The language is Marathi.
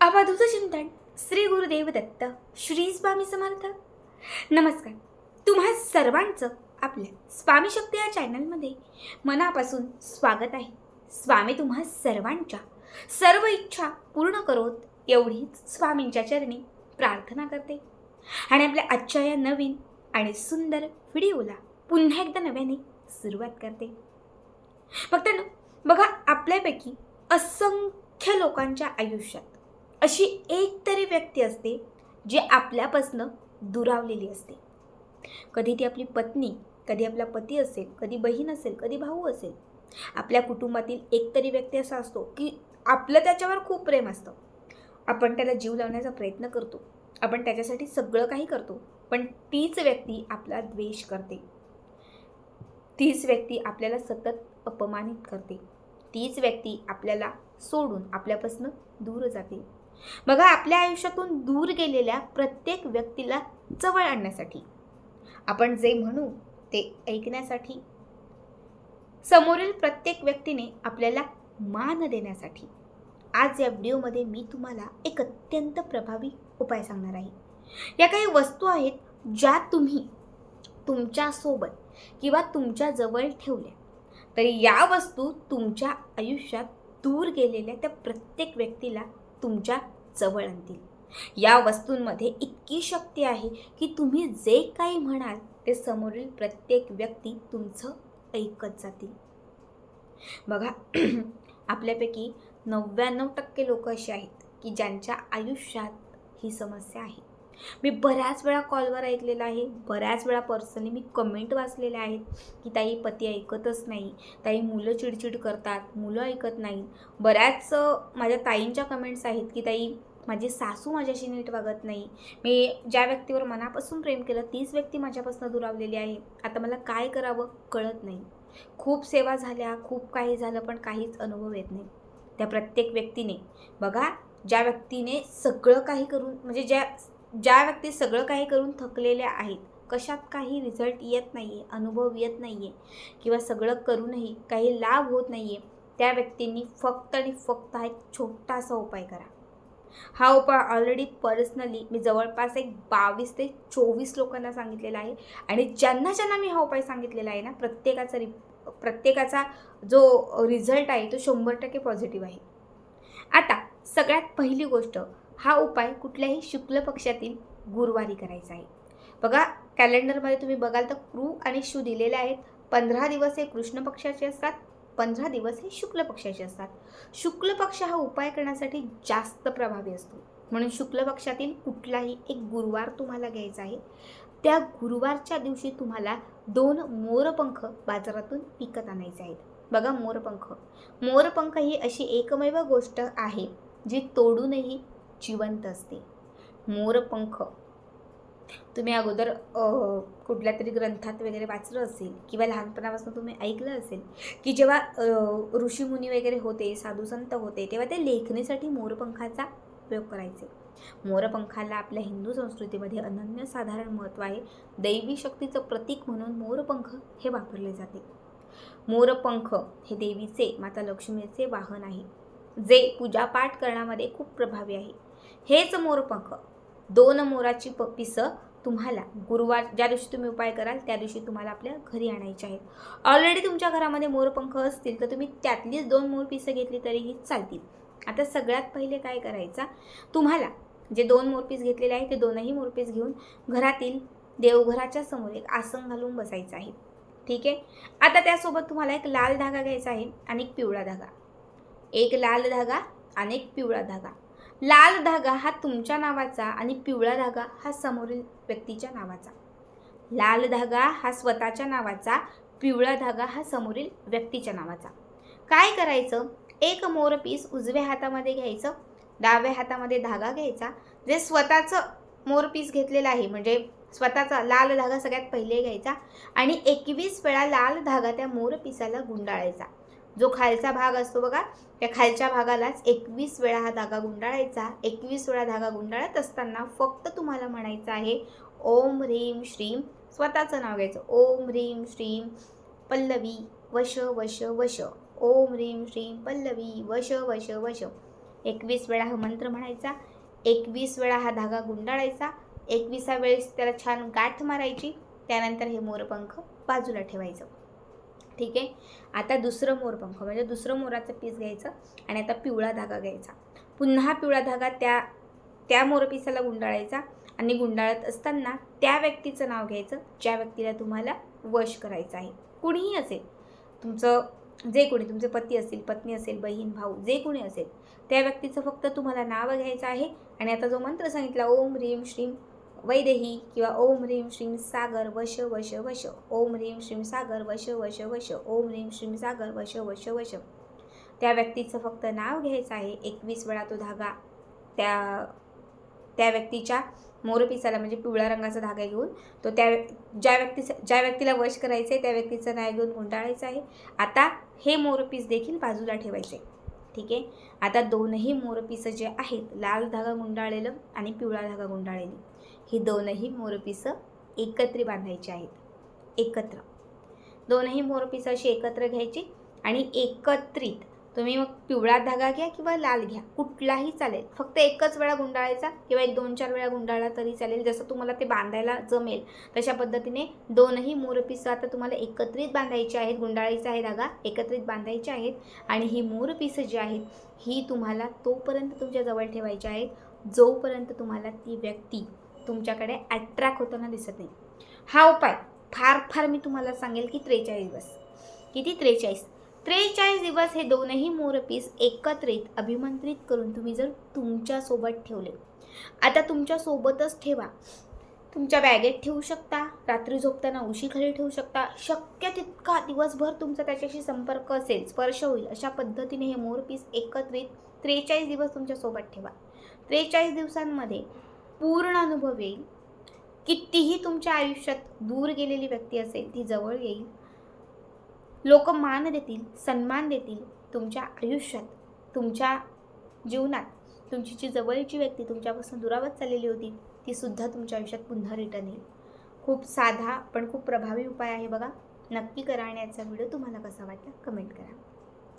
अवधूत चिंतन श्री गुरुदेव दत्त श्री स्वामी समर्थ. नमस्कार. तुम्हा सर्वांचं आपल्या स्वामी शक्ती या चॅनलमध्ये मनापासून स्वागत आहे. स्वामी तुम्हा सर्वांच्या सर्व इच्छा पूर्ण करोत एवढीच स्वामींच्या चरणी प्रार्थना करते. आणि आपल्या आजच्या या नवीन आणि सुंदर व्हिडिओला पुन्हा एकदा नव्याने सुरुवात करते. फक्त ना बघा आपल्यापैकी असंख्य लोकांच्या आयुष्यात अशी एक तरी व्यक्ती असते जी आपल्यापासनं दुरावलेली असते. कधी ती आपली पत्नी कधी आपला पती असेल कधी बहीण असेल कधी भाऊ असेल आपल्या कुटुंबातील एक तरी व्यक्ती असा असतो की आपलं त्याच्यावर खूप प्रेम असतं. आपण त्याला जीव लावण्याचा प्रयत्न करतो. आपण त्याच्यासाठी सगळं काही करतो पण तीच व्यक्ती आपला द्वेष करते. तीच व्यक्ती आपल्याला सतत अपमानित करते. तीच व्यक्ती आपल्याला सोडून आपल्यापासून दूर जाते. बघा आपल्या आयुष्यातून दूर गेलेल्या प्रत्येक व्यक्तीला जवळ आणण्यासाठी. आपण जे म्हणू ते ऐकण्यासाठी. समोरील प्रत्येक व्यक्तीने आपल्याला मान देण्यासाठी. आज या व्हिडिओमध्ये मी तुम्हाला एक अत्यंत प्रभावी उपाय सांगणार आहे. या काही वस्तू आहेत ज्या तुम्ही तुमच्यासोबत किंवा तुमच्या जवळ ठेवल्या तरी या वस्तू तुमच्या आयुष्यात दूर गेलेल्या त्या प्रत्येक व्यक्तीला तुमच्या जवळ आणतील. या वस्तूंमध्ये इतकी शक्ती आहे की तुम्ही जे काही म्हणाल ते समोरील प्रत्येक व्यक्ती तुमचं ऐकत जातील. बघा आपल्यापैकी नव्याण्णव टक्के लोक असे आहेत की ज्यांच्या आयुष्यात ही समस्या आहे. मी बऱ्याच वेळा कॉलवर ऐकलेलं आहे. बऱ्याच वेळा पर्सनली मी कमेंट वाचलेल्या आहेत की ताई पती ऐकतच नाही. ताई मुलं चिडचिड करतात. मुलं ऐकत नाही बऱ्याच माझ्या ताईंच्या कमेंट्स आहेत की ताई माझी सासू माझ्याशी नीट वागत नाही. मी ज्या व्यक्तीवर मनापासून प्रेम केलं तीच व्यक्ती माझ्यापासून दुरावलेली आहे. आता मला काय करावं कळत नाही. खूप सेवा झाल्या खूप काही झालं पण काहीच अनुभव येत नाही. त्या प्रत्येक व्यक्तीने बघा ज्या व्यक्तीने सगळं काही करून म्हणजे ज्या ज्या व्यक्ती सगळं काही करून थकलेल्या आहेत कशात काही रिझल्ट येत नाही आहे अनुभव येत नाही आहे किंवा सगळं करूनही काही लाभ होत नाही आहे त्या व्यक्तींनी फक्त आणि फक्त हा एक छोटासा उपाय करा. हा उपाय ऑलरेडी पर्सनली मी जवळपास एक बावीस ते चोवीस लोकांना सांगितलेला आहे आणि ज्यांना ज्यांना मी हा उपाय सांगितलेला आहे ना प्रत्येकाचा रि प्रत्येकाचा जो रिझल्ट आहे तो शंभर टक्के पॉझिटिव्ह आहे. आता सगळ्यात पहिली गोष्ट हा उपाय कुठल्याही शुक्ल पक्षातील गुरुवारी करायचा आहे. बघा कॅलेंडरमध्ये तुम्ही बघाल तर क्रू आणि शू दिलेले आहेत. पंधरा दिवस हे कृष्ण पक्षाचे असतात पंधरा दिवस हे शुक्ल पक्षाचे असतात. शुक्ल पक्ष हा उपाय करण्यासाठी जास्त प्रभावी असतो. म्हणून शुक्ल पक्षातील कुठलाही एक गुरुवार तुम्हाला घ्यायचा आहे. त्या गुरुवारच्या दिवशी तुम्हाला दोन मोरपंख बाजारातून विकत आणायचे आहेत. बघा मोरपंख. मोरपंख ही अशी एकमेव गोष्ट आहे जी तोडूनही जिवंत असते. मोरपंख तुम्ही अगोदर कुठल्या तरी ग्रंथात वगैरे वाचलं असेल किंवा लहानपणापासून तुम्ही ऐकलं असेल की जेव्हा ऋषीमुनी वगैरे होते साधुसंत होते तेव्हा ते लेखणीसाठी मोरपंखाचा उपयोग करायचे. मोरपंखाला आपल्या हिंदू संस्कृतीमध्ये अनन्यसाधारण महत्त्व आहे. दैवी शक्तीचं प्रतीक म्हणून मोरपंख हे वापरले जाते. मोरपंख हे देवीचे माता लक्ष्मीचे वाहन आहे. जे पूजापाठ करण्यामध्ये खूप प्रभावी आहे. हेच मोरपंख दोन मोराची प पिसं तुम्हाला गुरुवार ज्या दिवशी तुम्ही उपाय कराल त्या दिवशी तुम्हाला आपल्या घरी आणायचे आहेत. ऑलरेडी तुमच्या घरामध्ये मोरपंख असतील तर तुम्ही त्यातलीच दोन मोर पिसं घेतली तरीही चालतील. आता सगळ्यात पहिले काय करायचा? तुम्हाला जे दोन मोरपीस घेतलेले आहे ते दोनही मोरपीस घेऊन घरातील देवघराच्या समोर एक आसन घालून बसायचं आहे. ठीक आहे? आता त्यासोबत तुम्हाला एक लाल धागा घ्यायचा आहे आणि एक पिवळा धागा. एक लाल धागा आणि एक पिवळा धागा. लाल धागा हा तुमच्या नावाचा आणि पिवळा धागा हा समोरील व्यक्तीच्या नावाचा. लाल धागा हा स्वतःच्या नावाचा पिवळा धागा हा समोरील व्यक्तीच्या नावाचा. काय करायचं? एक मोरपीस उजव्या हातामध्ये घ्यायचं डाव्या हातामध्ये धागा घ्यायचा. जे स्वतःचं मोरपीस घेतलेलं आहे म्हणजे स्वतःचा लाल धागा सगळ्यात पहिले घ्यायचा आणि एकवीस वेळा लाल धागा त्या मोरपिसाला गुंडाळायचा. जो खालचा भाग असतो बघा त्या खालच्या भागालाच एकवीस वेळा हा धागा गुंडाळायचा. एकवीस वेळा धागा गुंडाळत असताना फक्त तुम्हाला म्हणायचं आहे ओम ह्रीम श्रीम स्वतःचं नाव घ्यायचं. ओम ह्रीम श्रीम पल्लवी वश वश वश. ओम ह्रीम श्रीम पल्लवी वश वश वश. एकवीस वेळा हा मंत्र म्हणायचा. एकवीस वेळा हा धागा गुंडाळायचा. एकविसा वेळेस त्याला छान गाठ मारायची. त्यानंतर हे मोरपंख बाजूला ठेवायचं. ठीक आहे? आता दुसरं मोरपंख म्हणजे दुसरं मोराचं पीस घ्यायचं आणि आता पिवळा धागा घ्यायचा. पुन्हा पिवळा धागा त्या त्या मोरपिसाला गुंडाळायचा आणि गुंडाळत असताना त्या व्यक्तीचं नाव घ्यायचं ज्या व्यक्तीला तुम्हाला वश करायचं आहे. कुणीही असेल तुमचं जे कोणी तुमचे पती असतील पत्नी असेल बहीण भाऊ जे कोणी असेल त्या व्यक्तीचं फक्त तुम्हाला नाव घ्यायचं आहे आणि आता जो मंत्र सांगितला ओम ह्रीम श्रीम वैदेही किंवा ओम ह्रीम श्रीम सागर वश वश वश ओम ह्रीम श्रीम सागर वश वश वश ओम ह्रीम श्रीम सागर वश वश वश. त्या व्यक्तीचं फक्त नाव घ्यायचं आहे एकवीस वेळा तो धागा. त्या त्या व्यक्तीच्या मोरपिसाला म्हणजे पिवळ्या रंगाचा धागा घेऊन तो त्या ज्या व्यक्तीचं ज्या व्यक्तीला वश करायचं आहे त्या व्यक्तीचं नाव घेऊन गुंडाळायचं आहे. आता हे मोरपीस देखील बाजूला ठेवायचे ठीक आहे? आता दोनही मोरपिसं जे आहेत लाल धागा गुंडाळलेलं आणि पिवळा धागा गुंडाळलेली. ही दोनही मोरपिसं एकत्र बांधायची आहेत. एकत्र. दोनही मोरपिसं अशी एकत्र घ्यायची आणि एकत्रित तुम्ही मग पिवळा धागा घ्या किंवा लाल घ्या कुठलाही चालेल. फक्त एकच वेळा गुंडाळायचा किंवा एक दोन चार वेळा गुंडाळला तरी चालेल. जसं तुम्हाला ते बांधायला जमेल तशा पद्धतीने दोनही मोरपिसं आता तुम्हाला एकत्रित बांधायची आहेत गुंडाळायचा आहे धागा एकत्रित बांधायचे आहेत आणि ही मोरपिसं जी आहेत ही तुम्हाला तोपर्यंत तुमच्या जवळ ठेवायची आहेत जोपर्यंत तुम्हाला ती व्यक्ती तुमच्याकडे अट्रॅक्ट होताना दिसत नाही. हा उपाय फार फार मी तुम्हाला सांगेल की त्रेचाळीस दिवस. किती त्रेचाळीस? त्रेचाळीस दिवस हे दोनही मोरपीस एकत्रित अभिमंत्रित करून तुम्ही जर तुमच्यासोबत ठेवले. आता तुमच्यासोबतच ठेवा. तुमच्या बॅगेत ठेवू शकता रात्री झोपताना उशीखाली ठेवू शकता. शक्य तितका दिवसभर तुमचा त्याच्याशी संपर्क असेल स्पर्श होईल. अशा पद्धतीने हे मोरपीस एकत्रित त्रेचाळीस दिवस तुमच्यासोबत ठेवा. त्रेचाळीस दिवसांमध्ये पूर्ण अनुभव येईल. कितीही तुमच्या आयुष्यात दूर गेलेली व्यक्ती असेल ती जवळ येईल. लोक मान देतील सन्मान देतील तुमच्या आयुष्यात. तुमच्या जीवनात तुमची जी जवळची व्यक्ती तुमच्यापासून दुरावत चाललेली होती ती सुद्धा तुमच्या आयुष्यात पुन्हा रिटर्न येईल. खूप साधा पण खूप प्रभावी उपाय आहे बघा. नक्की करा आणि याचा व्हिडिओ तुम्हाला कसा वाटला कमेंट करा.